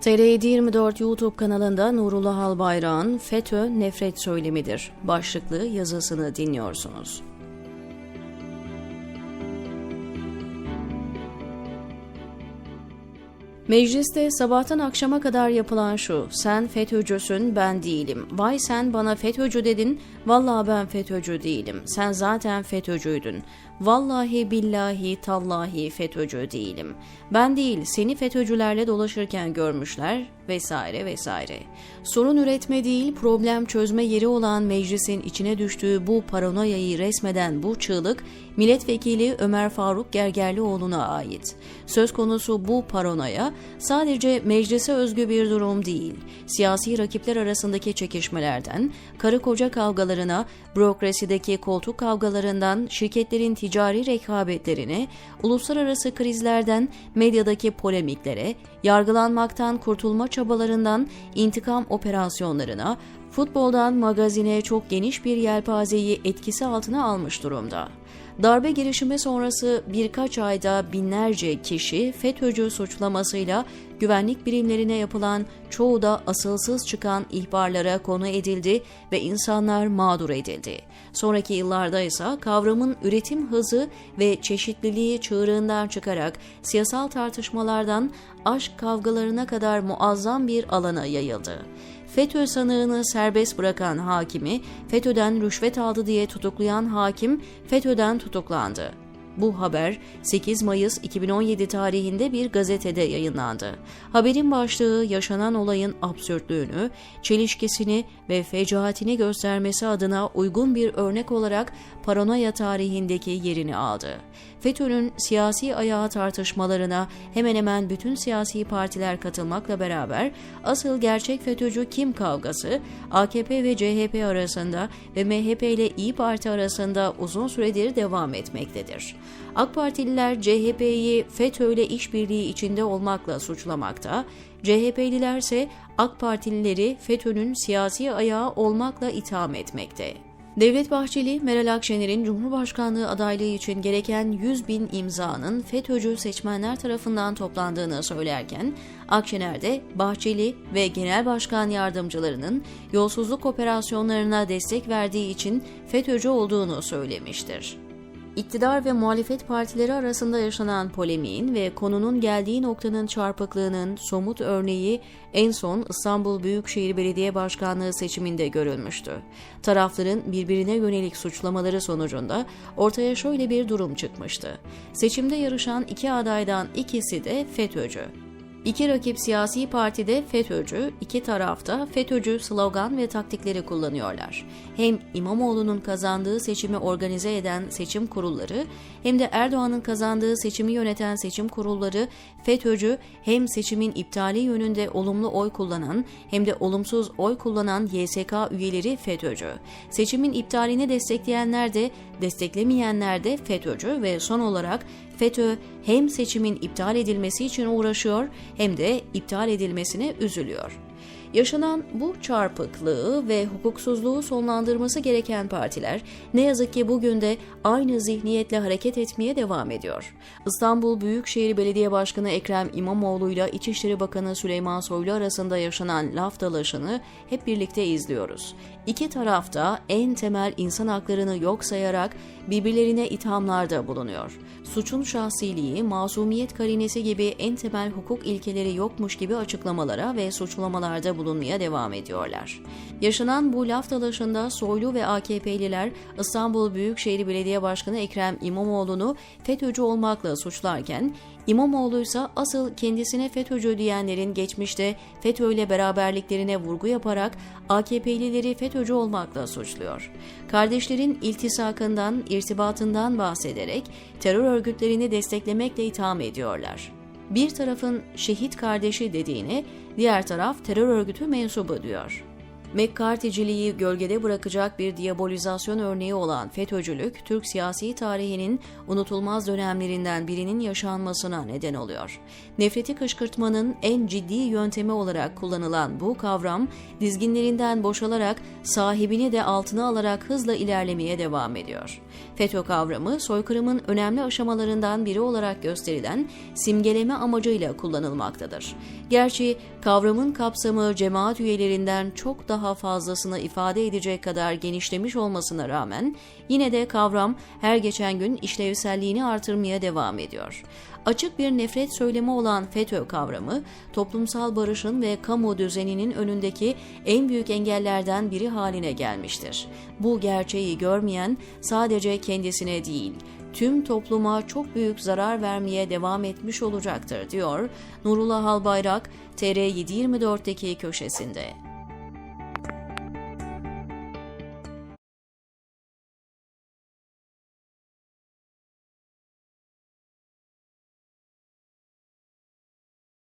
TR724 YouTube kanalında Nurullah Albayrak'ın FETÖ nefret söylemidir başlıklı yazısını dinliyorsunuz. Mecliste sabahtan akşama kadar yapılan şu, sen FETÖ'cüsün ben değilim, vay sen bana FETÖ'cü dedin, vallahi ben FETÖ'cü değilim, sen zaten FETÖ'cüydün, vallahi billahi tallahi FETÖ'cü değilim, ben değil seni FETÖ'cülerle dolaşırken görmüşler vesaire vesaire. Sorun üretme değil problem çözme yeri olan meclisin içine düştüğü bu paranoyayı resmeden bu çığlık milletvekili Ömer Faruk Gergerlioğlu'na ait. Söz konusu bu paranoya sadece meclise özgü bir durum değil. Siyasi rakipler arasındaki çekişmelerden, karı koca kavgalarına, bürokrasideki koltuk kavgalarından, şirketlerin ticari rekabetlerine, uluslararası krizlerden, medyadaki polemiklere, yargılanmaktan kurtulma çabalarından intikam operasyonlarına, futboldan magazine çok geniş bir yelpazeyi etkisi altına almış durumda. Darbe girişimi sonrası birkaç ayda binlerce kişi FETÖ'cü suçlamasıyla güvenlik birimlerine yapılan çoğu da asılsız çıkan ihbarlara konu edildi ve insanlar mağdur edildi. Sonraki yıllarda ise kavramın üretim hızı ve çeşitliliği çığırından çıkarak siyasal tartışmalardan aşk kavgalarına kadar muazzam bir alana yayıldı. FETÖ sanığını serbest bırakan hakimi, FETÖ'den rüşvet aldı diye tutuklayan hakim FETÖ'den tutuklandı. Bu haber 8 Mayıs 2017 tarihinde bir gazetede yayınlandı. Haberin başlığı yaşanan olayın absürtlüğünü, çelişkisini ve fecaatini göstermesi adına uygun bir örnek olarak paranoya tarihindeki yerini aldı. FETÖ'nün siyasi ayağı tartışmalarına hemen hemen bütün siyasi partiler katılmakla beraber asıl gerçek FETÖ'cü kim kavgası AKP ve CHP arasında ve MHP ile İyi Parti arasında uzun süredir devam etmektedir. AK Partililer CHP'yi FETÖ ile işbirliği içinde olmakla suçlamakta, CHP'liler ise AK Partilileri FETÖ'nün siyasi ayağı olmakla itham etmekte. Devlet Bahçeli, Meral Akşener'in Cumhurbaşkanlığı adaylığı için gereken 100 bin imzanın FETÖ'cü seçmenler tarafından toplandığını söylerken, Akşener de Bahçeli ve Genel Başkan yardımcılarının yolsuzluk operasyonlarına destek verdiği için FETÖ'cü olduğunu söylemiştir. İktidar ve muhalefet partileri arasında yaşanan polemiğin ve konunun geldiği noktanın çarpıklığının somut örneği en son İstanbul Büyükşehir Belediye Başkanlığı seçiminde görülmüştü. Tarafların birbirine yönelik suçlamaları sonucunda ortaya şöyle bir durum çıkmıştı. Seçimde yarışan iki adaydan ikisi de FETÖ'cü. İki rakip siyasi partide FETÖ'cü, iki tarafta FETÖ'cü slogan ve taktikleri kullanıyorlar. Hem İmamoğlu'nun kazandığı seçimi organize eden seçim kurulları hem de Erdoğan'ın kazandığı seçimi yöneten seçim kurulları FETÖ'cü hem seçimin iptali yönünde olumlu oy kullanan hem de olumsuz oy kullanan YSK üyeleri FETÖ'cü. Seçimin iptalini destekleyenler de desteklemeyenler de FETÖ'cü ve son olarak FETÖ hem seçimin iptal edilmesi için uğraşıyor hem de iptal edilmesine üzülüyor. Yaşanan bu çarpıklığı ve hukuksuzluğu sonlandırması gereken partiler ne yazık ki bugün de aynı zihniyetle hareket etmeye devam ediyor. İstanbul Büyükşehir Belediye Başkanı Ekrem İmamoğlu ile İçişleri Bakanı Süleyman Soylu arasında yaşanan laf dalaşını hep birlikte izliyoruz. İki tarafta en temel insan haklarını yok sayarak birbirlerine ithamlarda bulunuyor. Suçun şahsiliği, masumiyet karinesi gibi en temel hukuk ilkeleri yokmuş gibi açıklamalara ve suçlamalarda bulunmaya devam ediyorlar. Yaşanan bu laf dalaşında Soylu ve AKP'liler İstanbul Büyükşehir Belediye Başkanı Ekrem İmamoğlu'nu FETÖ'cü olmakla suçlarken İmamoğlu ise asıl kendisine FETÖ'cü diyenlerin geçmişte FETÖ ile beraberliklerine vurgu yaparak AKP'lileri FETÖ'cü olmakla suçluyor. Kardeşlerin iltisakından, irtibatından bahsederek terör örgütlerini desteklemekle itham ediyorlar. Bir tarafın şehit kardeşi dediğini, diğer taraf terör örgütü mensubu diyor. McCarthy'ciliği gölgede bırakacak bir diabolizasyon örneği olan FETÖ'cülük, Türk siyasi tarihinin unutulmaz dönemlerinden birinin yaşanmasına neden oluyor. Nefreti kışkırtmanın en ciddi yöntemi olarak kullanılan bu kavram, dizginlerinden boşalarak sahibini de altına alarak hızla ilerlemeye devam ediyor. FETÖ kavramı, soykırımın önemli aşamalarından biri olarak gösterilen simgeleme amacıyla kullanılmaktadır. Gerçi kavramın kapsamı cemaat üyelerinden çok daha fazlasını ifade edecek kadar genişlemiş olmasına rağmen yine de kavram her geçen gün işlevselliğini artırmaya devam ediyor. Açık bir nefret söylemi olan FETÖ kavramı, toplumsal barışın ve kamu düzeninin önündeki en büyük engellerden biri haline gelmiştir. Bu gerçeği görmeyen sadece kendisine değil, tüm topluma çok büyük zarar vermeye devam etmiş olacaktır, diyor Nurullah Albayrak, TR724'deki köşesinde.